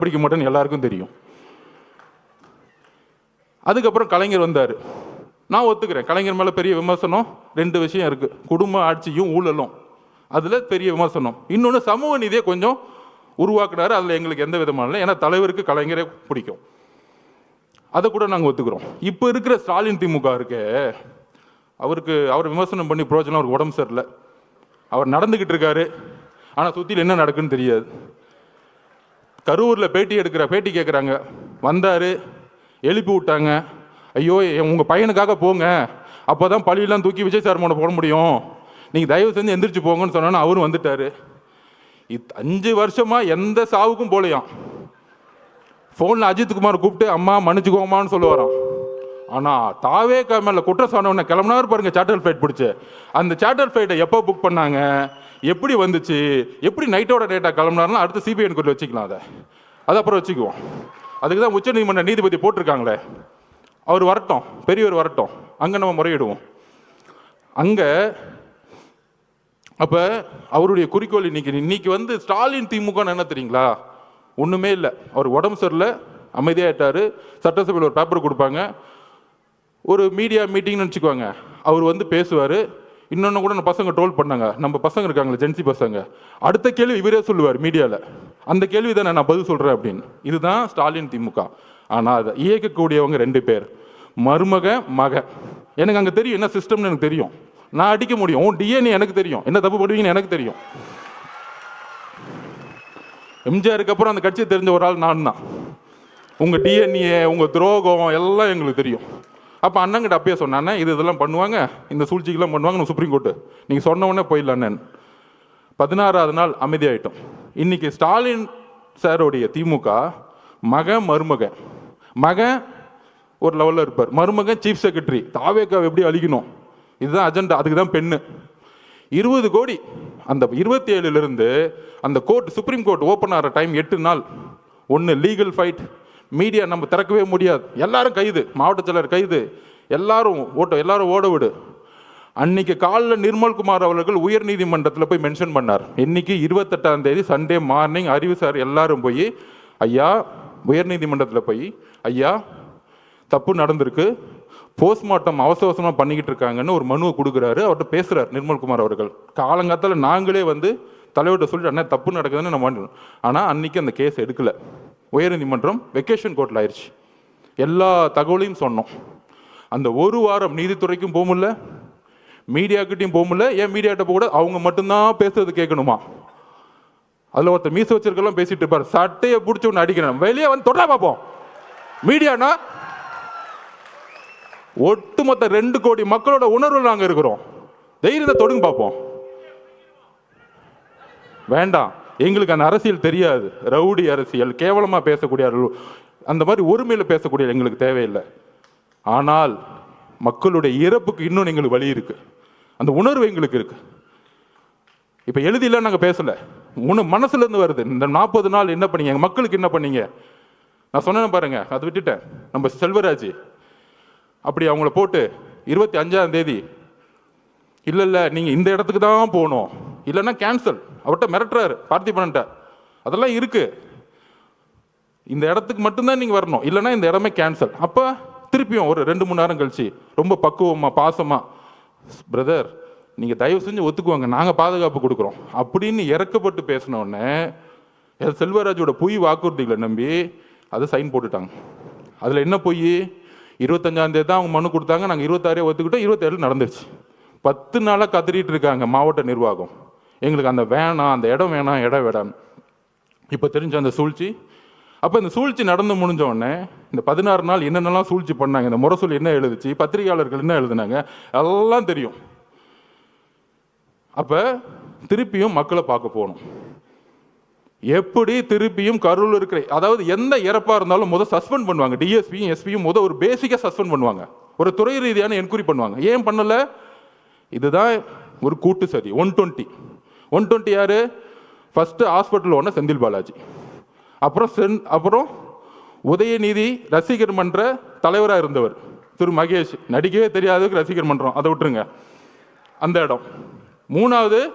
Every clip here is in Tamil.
பிடிக்க மாட்டேன்னு எல்லாருக்கும் தெரியும். அதுக்கப்புறம் கலைஞர் வந்தார். நான் ஒத்துக்கிறேன். கலைஞர் மேலே பெரிய விமர்சனம் ரெண்டு விஷயம் இருக்குது குடும்ப ஆட்சியும் ஊழலும். அதில் பெரிய விமர்சனம். இன்னொன்று சமூக நீதியை கொஞ்சம் உருவாக்குனாரு. அதில் எங்களுக்கு எந்த விதமான இல்லை. ஏன்னா தலைவருக்கு கலைஞரே பிடிக்கும். அதை கூட நாங்கள் ஒத்துக்கிறோம். இப்போ இருக்கிற ஸ்டாலின் திமுக இருக்கே அவருக்கு அவர் விமர்சனம் பண்ணி பிரோஜனம் அவருக்கு உடம்பு சரியில்லை. அவர் நடந்துக்கிட்டு இருக்காரு. ஆனால் சுற்றில என்ன நடக்குன்னு தெரியாது. கரூரில் பேட்டி எடுக்கிற பேட்டி கேட்குறாங்க வந்தார் எழுப்பி விட்டாங்க. ஐயோ உங்கள் பையனுக்காக போங்க. அப்போ தான் பழியெல்லாம் தூக்கி விஜய் சார் மேலே போட முடியும். நீங்கள் தயவு செஞ்சு எந்திரிச்சு போங்கன்னு சொன்னோன்னா அவரும் வந்துட்டார். இத் அஞ்சு வருஷமாக எந்த சாவுக்கும் போலையாம். ஃபோனில் அஜித்குமார் கூப்பிட்டு அம்மா மன்னிச்சுக்கோமான்னு சொல்லுவாராம். ஆனால் தாவே மேலே குற்றம் சொன்னவன கிளம்புனாரு பாருங்க சார்ட்டர் ஃப்ளைட் பிடிச்சி. அந்த சார்ட்டர் ஃப்ளைட்டை எப்போ புக் பண்ணாங்க? எப்படி வந்துச்சு? எப்படி நைட்டோட டேட்டா கிளம்புனாருன்னா அடுத்து சிபிஐ கொண்டு வச்சுக்கலாம் அதை. அது அப்புறம் வச்சுக்குவோம். அதுக்கு தான் உச்சநீதிமன்ற நீதிபதி போட்டிருக்காங்களே. அவர் வரட்டும் பெரியவர் வரட்டும். அங்கே நம்ம முறையிடுவோம். அங்கே அப்போ அவருடைய குறிக்கோள் இன்னைக்கு இன்னைக்கு வந்து ஸ்டாலின் திமுகன்னு என்ன தெரியுங்களா? ஒன்றுமே இல்லை. அவர் உடம்பு சரியில்லை அமைதியாகிட்டார் சட்டசபையில் ஒரு பேப்பர் கொடுப்பாங்க. ஒரு மீடியா மீட்டிங்னு வச்சுக்கோங்க. அவர் வந்து பேசுவார். இன்னொன்று கூட நம்ம பசங்க ட்ரோல் பண்ணாங்க. நம்ம பசங்க இருக்காங்களே ஜென்சி பசங்க. அடுத்த கேள்வி இவரே சொல்லுவார் மீடியாவில் அந்த கேள்வி தான் நான் பதில் சொல்கிறேன் அப்படின்னு. இதுதான் ஸ்டாலின் திமுக. ஆனால் அதை இயக்கக்கூடியவங்க ரெண்டு பேர். மருமக மக. எனக்கு அங்கே தெரியும் என்ன சிஸ்டம்னு எனக்கு தெரியும். நான் அடிக்க முடியும். உன் டிஎன்ஏ எனக்கு தெரியும். என்ன தப்பு பண்ணுவீங்கன்னு எனக்கு தெரியும். எம்ஜிஆருக்கு அப்புறம் அந்த கட்சியை தெரிஞ்ச ஒரு ஆள் நான் தான் உங்கள் டிஎன்ஏ உங்கள் துரோகம் எல்லாம் எங்களுக்கு தெரியும். அப்போ அண்ணங்கிட்ட அப்பயே சொன்னானே இது இதெல்லாம் பண்ணுவாங்க இந்த சூழ்ச்சிக்கெல்லாம் பண்ணுவாங்க சுப்ரீம் கோர்ட்டு நீங்கள் சொன்ன உடனே போயிடலான்னு பதினாறாவது நாள் அமைதியாயிட்டோம். இன்னைக்கு ஸ்டாலின் சாரோடைய திமுக மக மருமக மகன் ஒரு லெவலில் இருப்பார். மருமகன் சீஃப் செக்ரட்டரி தாவேக்காவை எப்படி அழிக்கணும்? இதுதான் அஜெண்டா அதுக்கு தான் பெண்ணு. இருபது கோடி. அந்த இருபத்தி ஏழுலேருந்து அந்த கோர்ட் சுப்ரீம் கோர்ட் ஓப்பன் ஆகிற டைம் எட்டு நாள். ஒன்று லீகல் ஃபைட் மீடியா நம்ம திறக்கவே முடியாது. எல்லாரும் கைது. மாவட்ட செயலர் கைது. எல்லாரும் ஓட்ட எல்லாரும் ஓட விடு. அன்னைக்கு காலில் நிர்மல்குமார் அவர்கள் உயர் நீதிமன்றத்தில் போய் மென்ஷன் பண்ணார். இன்னைக்கு இருபத்தெட்டாம் தேதி சண்டே மார்னிங் அறிவு சார் எல்லாரும் போய் ஐயா உயர் நீதிமன்றத்தில் போய் ஐயா தப்பு நடந்திருக்கு. போஸ்ட்மார்ட்டம் அவசர அவசரமாக பண்ணிக்கிட்டு இருக்காங்கன்னு ஒரு மனுவை கொடுக்குறாரு. அவர்கிட்ட பேசுகிறார் நிர்மல்குமார் அவர்கள். காலங்காத்தால் நாங்களே வந்து தலைவர்கிட்ட சொல்லிட்டு அண்ணா தப்பு நடக்குதுன்னு நம்ம ஆனால் அன்னைக்கு அந்த கேஸ் எடுக்கலை. உயர்நீதிமன்றம் வெக்கேஷன் கோர்ட்டில் ஆயிடுச்சு எல்லா தகவலையும் சொன்னோம். அந்த ஒரு வாரம் நீதித்துறைக்கும் போக முடியல மீடியாக்கிட்டையும் போக முடியல ஏன் மீடியாட்ட கூட அவங்க மட்டும்தான் பேசுறது கேட்கணுமா? அதில் ஒருத்தர் மீச வச்சிருக்கலாம் பேசிட்டு இருப்பார். சட்டையை பிடிச்சி ஒன்று அடிக்கணும் வெளியே வந்து தொடர பார்ப்போம் மீடியானா? ஒட்டுமொத்த ரெண்டு கோடி மக்களோட உணர்வு நாங்கள் இருக்கிறோம். தைரியத்தை தொடுங்க பார்ப்போம் வேண்டாம். எங்களுக்கு அந்த அரசியல் தெரியாது. ரவுடி அரசியல் கேவலமாக பேசக்கூடிய அந்த மாதிரி ஒருமையில் பேசக்கூடிய எங்களுக்கு தேவையில்லை. ஆனால் மக்களுடைய இறப்புக்கு இன்னும் எங்களுக்கு வழி இருக்குது அந்த உணர்வு எங்களுக்கு இருக்குது இப்போ எழுதிலாம் நாங்கள் பேசலை. உன மனசுலேருந்து வருது. இந்த நாற்பது நாள் என்ன பண்ணீங்க? மக்களுக்கு என்ன பண்ணீங்க? நான் சொன்னேன் பாருங்க அதை விட்டுட்டேன். நம்ம செல்வராஜ் அப்படி அவங்கள போட்டு இருபத்தி அஞ்சாம் தேதி இல்லை இல்லை நீங்கள் இந்த இடத்துக்கு தான் போகணும். இல்லைன்னா கேன்சல் அவர்கிட்ட மிரட்டுறாரு பார்த்திபன்ட்ட அதெல்லாம் இருக்கு. இந்த இடத்துக்கு மட்டும்தான் நீங்கள் வரணும். இல்லைன்னா இந்த இடமே கேன்சல் அப்போ திருப்பியும் ஒரு ரெண்டு மூணு நேரம் கழிச்சு ரொம்ப பக்குவமாக பாசமாக பிரதர் நீங்கள் தயவு செஞ்சு ஒத்துக்குவாங்க. நாங்கள் பாதுகாப்பு கொடுக்குறோம். அப்படின்னு இறக்கப்பட்டு பேசினோடனே செல்வராஜோட பொய் வாக்குறுதிகளை நம்பி அதை சைன் போட்டுட்டாங்க. அதில் என்ன பொய்? இருபத்தஞ்சாந்தேதி தான் அவங்க மனு கொடுத்தாங்க. நாங்கள் இருபத்தாறே ஒத்துக்கிட்டோம். இருபத்தேழு நடந்துருச்சு. பத்து நாளாக கதறிட்டு இருக்காங்க மாவட்ட நிர்வாகம். எங்களுக்கு அந்த வேணாம் அந்த இடம் வேணாம் இடம் வேணாம். இப்போ தெரிஞ்ச அந்த சூழ்ச்சி. அப்போ இந்த சூழ்ச்சி நடந்து முடிஞ்ச உடனே இந்த பதினாறு நாள் என்னென்னலாம் சூழ்ச்சி பண்ணாங்க இந்த முரசொலி என்ன எழுதுச்சு பத்திரிகையாளர்கள் என்ன எழுதுனாங்க எல்லாம் தெரியும். அப்போ திருப்பியும் மக்களை பார்க்க போகணும். எப்படி திருப்பியும் கரூர் இருக்கிற அதாவது எந்த இறப்பாக இருந்தாலும் முதல் சஸ்பெண்ட் பண்ணுவாங்க. டிஎஸ்பியும் எஸ்பியும் முதல் ஒரு பேசிக்காக சஸ்பெண்ட் பண்ணுவாங்க. ஒரு துறை ரீதியான என்கொயரி பண்ணுவாங்க. ஏன் பண்ணலை? இதுதான் ஒரு கூட்டு சதி ஒன் டுவெண்ட்டி ஒன் டுவெண்ட்டி ஆறு ஃபஸ்ட்டு ஹாஸ்பிட்டல் ஒன்று செந்தில் பாலாஜி. அப்புறம் சென் அப்புறம் உதயநிதி ரசிகர் மன்ற தலைவராக இருந்தவர் திரு மகேஷ். நடிக்கவே தெரியாததுக்கு ரசிகர் மன்றம். அதை விட்டுருங்க. அந்த இடம். மூணாவது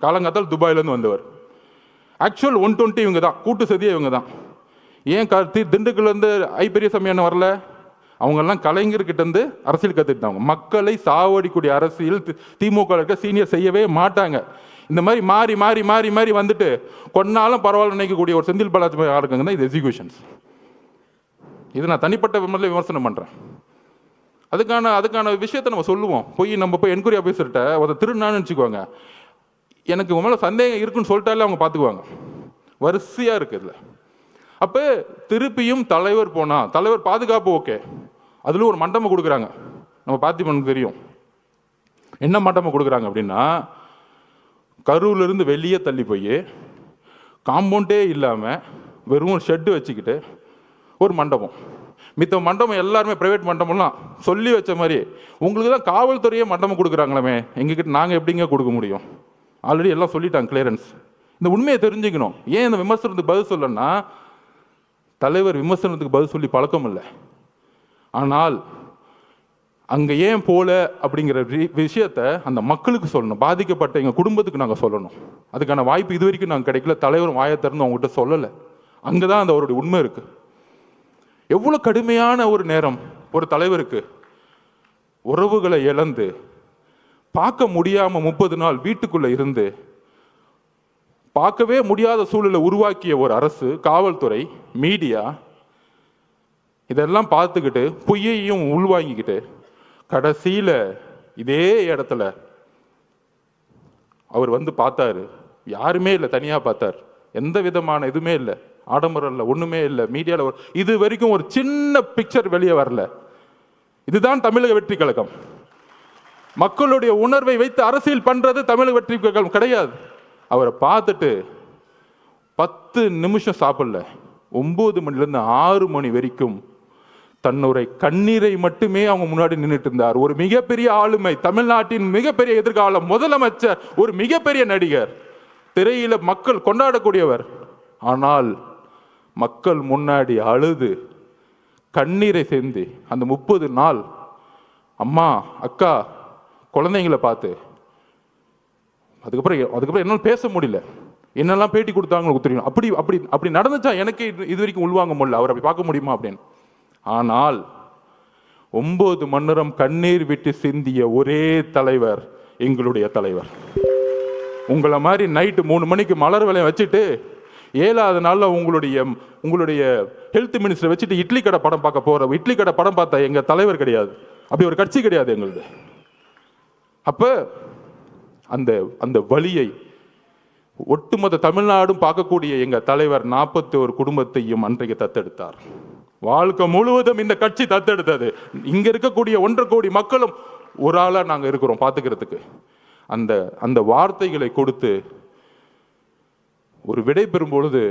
காலங்காத்தால் துபாயிலேருந்து வந்தவர். ஆக்சுவல் ஒன் டுவெண்ட்டி இவங்க தான். கூட்டு சதியே இவங்க தான். ஏன் க திண்டுக்கல்லேருந்து ஐ பெரியசாமி அண்ணன் வரல? அவங்கெல்லாம் கலைஞர்கிட்டேருந்து அரசியல் கற்றுக்கிட்டாங்க மக்களை சாவடிக்கூடிய அரசியல் தி- திமுக இருக்க சீனியர் செய்யவே மாட்டாங்க. இந்த மாதிரி மாறி மாறி மாறி மாறி வந்துட்டு கொன்னாலும் பரவாயில்ல நினைக்கக்கூடிய ஒரு செந்தில் பாலாஜி ஆளுக்குங்க தான் இது எக்ஸிகியூஷன்ஸ் இது நான் தனிப்பட்ட விமர்சனம் விமர்சனம் பண்ணுறேன் அதுக்கான அதுக்கான விஷயத்தை நம்ம சொல்லுவோம். போய் நம்ம போய் என்கொயரி ஆஃபீஸர்கிட்ட ஒரு திருநான்னு வச்சுக்குவாங்க. எனக்கு உங்க மேலே சந்தேகம் இருக்குன்னு சொல்லிட்டாலே அவங்க பார்த்துக்குவாங்க வரிசையாக இருக்குது இதில். அப்போ திருப்பியும் தலைவர் போனால் தலைவர் பாதுகாப்பு ஓகே அதில் ஒரு மண்டபம் கொடுக்குறாங்க. நம்ம பார்த்திபனுக்கு தெரியும். என்ன மண்டபம் கொடுக்குறாங்க அப்படின்னா கரூர்லேருந்து வெளியே தள்ளி போய் காம்பவுண்டே இல்லாமல் வெறும் ஷெட்டு வச்சுக்கிட்டு ஒரு மண்டபம். மித்த மண்டபம் எல்லாருமே ப்ரைவேட் மண்டபம்லாம் சொல்லி வச்ச மாதிரி உங்களுக்கு தான் காவல்துறையே மண்டபம் கொடுக்குறாங்களாமே எங்ககிட்ட நாங்கள் எப்படிங்க கொடுக்க முடியும்? ஆல்ரெடி எல்லாம் சொல்லிட்டாங்க கிளியரன்ஸ் இந்த உண்மையை தெரிஞ்சுக்கணும். ஏன் இந்த விமர்சனத்துக்கு பதில் சொல்லணும்னா தலைவர் விமர்சனத்துக்கு பதில் சொல்லி பழக்கம் இல்லை. ஆனால் அங்கே ஏன் போல அப்படிங்கிற வி- விஷயத்த அந்த மக்களுக்கு சொல்லணும். பாதிக்கப்பட்ட எங்கள் குடும்பத்துக்கு நாங்கள் சொல்லணும். அதுக்கான வாய்ப்பு இது வரைக்கும் நாங்கள் கிடைக்கல. தலைவரும் வாயை திறந்து அவங்ககிட்ட சொல்லலை. அங்கே தான் அந்த அவருடைய உண்மை இருக்குது எவ்வளோ கடுமையான ஒரு நேரம் ஒரு தலைவருக்கு உறவுகளை இழந்து பார்க்க முடியாமல் முப்பது நாள் வீட்டுக்குள்ளே இருந்து பார்க்கவே முடியாத சூழலை உருவாக்கிய ஒரு அரசு காவல்துறை மீடியா இதெல்லாம் பார்த்துக்கிட்டு பொய்யையும் உள்வாங்கிக்கிட்டு கடைசியில் இதே இடத்துல அவர் வந்து பார்த்தாரு. யாருமே இல்லை தனியாக பார்த்தார். எந்த விதமான இதுவுமே இல்லை. ஆடம்பரம் இல்லை. ஒன்றுமே இல்லை மீடியாவில் இது வரைக்கும் ஒரு சின்ன பிக்சர் வெளியே வரல. இதுதான் தமிழக வெற்றி கழகம். மக்களுடைய உணர்வை வைத்து அரசியல் பண்ணுறது தமிழக வெற்றி கழகம் கிடையாது. அவரை பார்த்துட்டு பத்து நிமிஷம் சாப்பிடல. ஒம்பது மணிலேருந்து ஆறு மணி வரைக்கும் தன்னுடைய கண்ணீரை மட்டுமே அவங்க முன்னாடி நின்றுட்டு இருந்தார் ஒரு மிகப்பெரிய ஆளுமை தமிழ்நாட்டின் மிகப்பெரிய எதிர்காலம் முதலமைச்சர் ஒரு மிகப்பெரிய நடிகர். திரையில மக்கள் கொண்டாடக்கூடியவர். ஆனால் மக்கள் முன்னாடி அழுது கண்ணீரை சேர்ந்து அந்த முப்பது நாள் அம்மா அக்கா குழந்தைங்களை பார்த்து. அதுக்கப்புறம் அதுக்கப்புறம் என்னால் பேச முடியல. என்னெல்லாம் பேட்டி கொடுத்தாங்க தெரியும். அப்படி அப்படி அப்படி நடந்துச்சா? எனக்கு இது இது வரைக்கும் உள்வாங்க முடியல. அவர் அப்படி பார்க்க முடியுமா அப்படின்னு. ஆனால் ஒன்பது மன்னரம் கண்ணீர் விட்டு சிந்திய ஒரே தலைவர் எங்களுடைய தலைவர். உங்களை மாதிரி நைட்டு மூணு மணிக்கு மலர் விலையம் வச்சுட்டு ஏழாவது நாளில் உங்களுடைய உங்களுடைய ஹெல்த் மினிஸ்டரை வச்சுட்டு இட்லி கடை படம் பார்க்க போகிற இட்லி கடை படம் பார்த்தா எங்கள் தலைவர் கிடையாது. அப்படி ஒரு கட்சி கிடையாது எங்களுது. அப்போ அந்த அந்த வழியை ஒட்டுமொத்த தமிழ்நாடும் பார்க்கக்கூடிய எங்கள் தலைவர் நாற்பத்தி ஒரு குடும்பத்தையும் அன்றைக்கு தத்தெடுத்தார். வாழ்க்கை முழுவதும் இந்த கட்சி தத்தெடுத்தது. இங்க இருக்கக்கூடிய ஒன்றரை கோடி மக்களும் ஒரு ஆளா நாங்க இருக்கிறோம் பார்த்துக்கிறதுக்கு அந்த அந்த வார்த்தைகளை கொடுத்து ஒரு விடை பெறும் பொழுது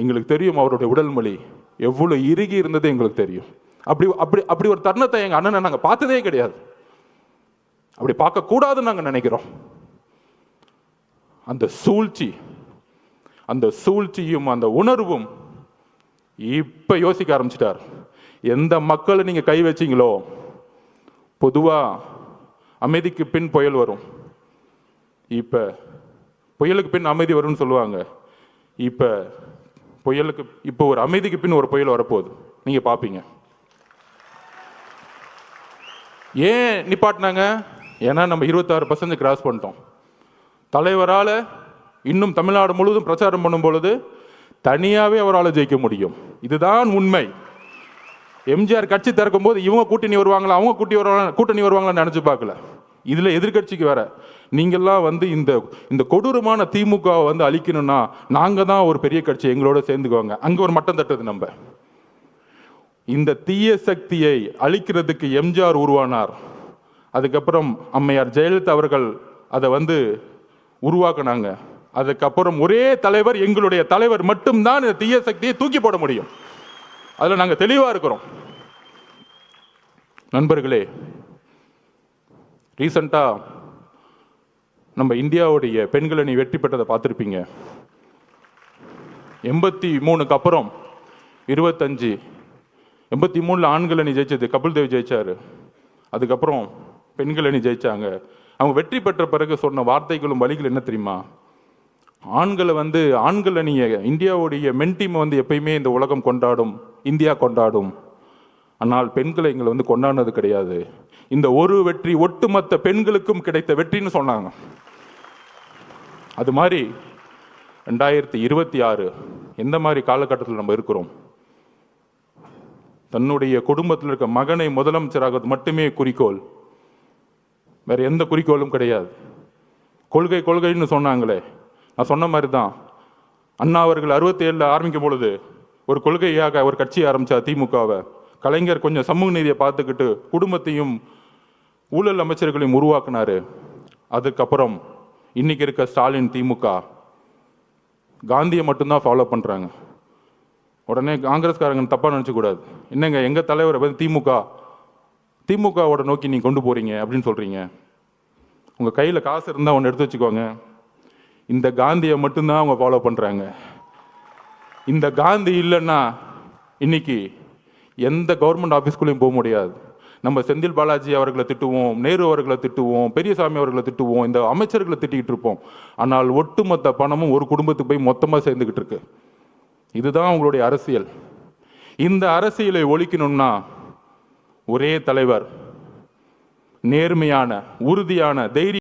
எங்களுக்கு தெரியும் அவருடைய உடல் மொழி எவ்வளவு இறுகி இருந்தது எங்களுக்கு தெரியும். அப்படி அப்படி அப்படி ஒரு தருணத்தை எங்க அண்ணனை நாங்க பார்த்ததே கிடையாது. அப்படி பார்க்கக்கூடாதுன்னு நாங்கள் நினைக்கிறோம். அந்த சூழ்ச்சி அந்த சூழ்ச்சியும் அந்த உணர்வும் இப்போ யோசிக்க ஆரம்பிச்சிட்டார். எந்த மக்களை நீங்கள் கை வச்சிங்களோ பொதுவாக அமைதிக்கு பின் புயல் வரும். இப்போ புயலுக்கு பின் அமைதி வரும்னு சொல்லுவாங்க. இப்போ புயலுக்கு இப்போ ஒரு அமைதிக்கு பின் ஒரு புயல் வரப்போகுது. நீங்கள் பார்ப்பீங்க ஏன் நிப்பாட்டினாங்க? ஏன்னா நம்ம இருபத்தாறு பர்சன்ட் கிராஸ் பண்ணிட்டோம். தலைவரால் இன்னும் தமிழ்நாடு முழுவதும் பிரச்சாரம் பண்ணும் பொழுது தனியாகவே அவரால் ஜெயிக்க முடியும். இதுதான் உண்மை. எம்ஜிஆர் கட்சி திறக்கும் போது இவங்க கூட்டணி வருவாங்களா அவங்க கூட்டி வருவாங்க கூட்டணி வருவாங்களான்னு நினச்சி பார்க்கல. இதில் எதிர்கட்சிக்கு வேற. நீங்கள்லாம் வந்து இந்த இந்த கொடூரமான திமுகவை வந்து அழிக்கணும்னா நாங்கள் தான் ஒரு பெரிய கட்சி எங்களோட சேர்ந்துக்குவாங்க. அங்கே ஒரு மட்டம் தட்டது நம்ம. இந்த தீய சக்தியை அழிக்கிறதுக்கு எம்ஜிஆர் உருவானார். அதுக்கப்புறம் அம்மையார் ஜெயலலிதா அவர்கள் அதை வந்து உருவாக்குனாங்க. அதுக்கப்புறம் ஒரே தலைவர் எங்களுடைய தலைவர் மட்டும்தான் இந்த தீய சக்தியை தூக்கி போட முடியும். அதில் நாங்கள் தெளிவாக இருக்கிறோம். நண்பர்களே ரீசண்டாக நம்ம இந்தியாவுடைய பெண்கள் அணி வெற்றி பெற்றதை பார்த்துருப்பீங்க. எண்பத்தி மூணுக்கு அப்புறம் இருபத்தஞ்சி எண்பத்தி மூணில் ஆண்கள் அணி ஜெயிச்சது கபில் தேவ் ஜெயிச்சார். அதுக்கப்புறம் பெண்கள் அணி ஜெயிச்சாங்க. அவங்க வெற்றி பெற்ற பிறகு சொன்ன வார்த்தைகளும் வழிகள் என்ன தெரியுமா? ஆண்களை வந்து ஆண்களை நீங்கள் இந்தியாவுடைய மென் டீமை வந்து எப்பயுமே இந்த உலகம் கொண்டாடும் இந்தியா கொண்டாடும். ஆனால் பெண்களை எங்களை வந்து கொண்டாடினது கிடையாது. இந்த ஒரு வெற்றி ஒட்டுமொத்த பெண்களுக்கும் கிடைத்த வெற்றின்னு சொன்னாங்க. அது மாதிரி ரெண்டாயிரத்தி இருபத்தி ஆறு எந்த மாதிரி காலகட்டத்தில் நம்ம இருக்கிறோம்? தன்னுடைய குடும்பத்தில் இருக்க மகனை முதலமைச்சராக மட்டுமே குறிக்கோள். வேற எந்த குறிக்கோளும் கிடையாது. கொள்கை கொள்கைன்னு சொன்னாங்களே. நான் சொன்ன மாதிரி தான் அண்ணா அவர்கள் அறுபத்தி ஏழில் ஆரம்பிக்கும் பொழுது ஒரு கொள்கையாக ஒரு கட்சி ஆரம்பித்தார் திமுகவை. கலைஞர் கொஞ்சம் சமூக நீதியை பார்த்துக்கிட்டு குடும்பத்தையும் ஊழல் அமைச்சர்களையும் உருவாக்குனாரு. அதுக்கப்புறம் இன்னைக்கு இருக்க ஸ்டாலின் திமுக காந்தியை மட்டும்தான் ஃபாலோ பண்ணுறாங்க உடனே காங்கிரஸ்காரங்க தப்பாக நினச்சக்கூடாது என்னங்க எங்கள் தலைவரை வந்து திமுக திமுகவோட நோக்கி நீங்கள் கொண்டு போகிறீங்க அப்படின்னு சொல்கிறீங்க உங்கள் கையில் காசு இருந்தால் ஒன்று எடுத்து வச்சுக்கோங்க. இந்த காந்தியை மட்டும்தான் அவங்க ஃபாலோ பண்ணுறாங்க இந்த காந்தி இல்லைன்னா இன்னைக்கு எந்த கவர்மெண்ட் ஆஃபீஸ்க்குள்ளேயும் போக முடியாது. நம்ம செந்தில் பாலாஜி அவர்களை திட்டுவோம் நேரு அவர்களை திட்டுவோம் பெரியசாமி அவர்களை திட்டுவோம் இந்த அமைச்சர்களை திட்டிக்கிட்டு இருப்போம். ஆனால் ஒட்டுமொத்த பணமும் ஒரு குடும்பத்துக்கு போய் மொத்தமாக சேர்ந்துக்கிட்டு இருக்கு. இதுதான் அவங்களுடைய அரசியல். இந்த அரசியலை ஒழிக்கணும்னா ஒரே தலைவர் நேர்மையான உறுதியான தைரிய